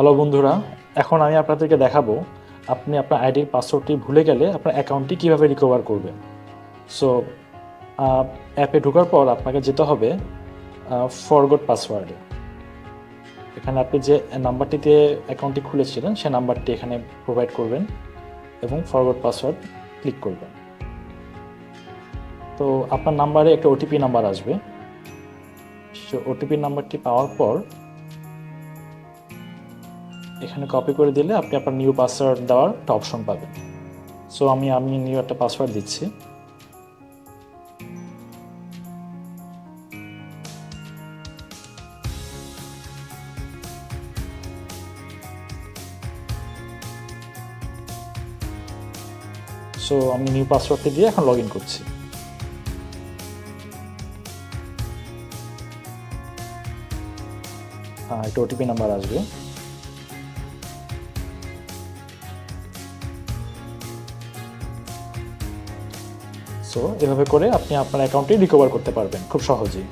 Hello বন্ধুরা, এখন আমি আপনাদেরকে দেখাবো আপনি আপনার আইডির পাসওয়ার্ডটি ভুলে গেলে আপনার অ্যাকাউন্টটি কীভাবে রিকভার করবেন। সো অ্যাপে ঢোকার পর আপনাকে যেতে হবে ফরগট পাসওয়ার্ডে এখানে আপনি যে নাম্বারটিতে অ্যাকাউন্টটি খুলেছিলেন, সে নাম্বারটি এখানে প্রোভাইড করবেন এবং ফরগট পাসওয়ার্ড ক্লিক করবেন। তো আপনার নাম্বারে একটা ওটিপি নাম্বার আসবে। সে ওটিপি নাম্বারটি পাওয়ার পর এখানে কপি করে দিলে আপনি আপনার নিউ পাসওয়ার্ড দেওয়ার একটা অপশন পাবেন। সো আমি আমি নিউ একটা পাসওয়ার্ড দিচ্ছি। সো আমি নিউ পাসওয়ার্ডটি দিয়ে এখন লগ ইন করছি। হ্যাঁ একটা ওটিপি নাম্বার আসবে। সো এভাবে করে আপনি আপনার অ্যাকাউন্টটি রিকভার করতে পারবেন খুব সহজেই।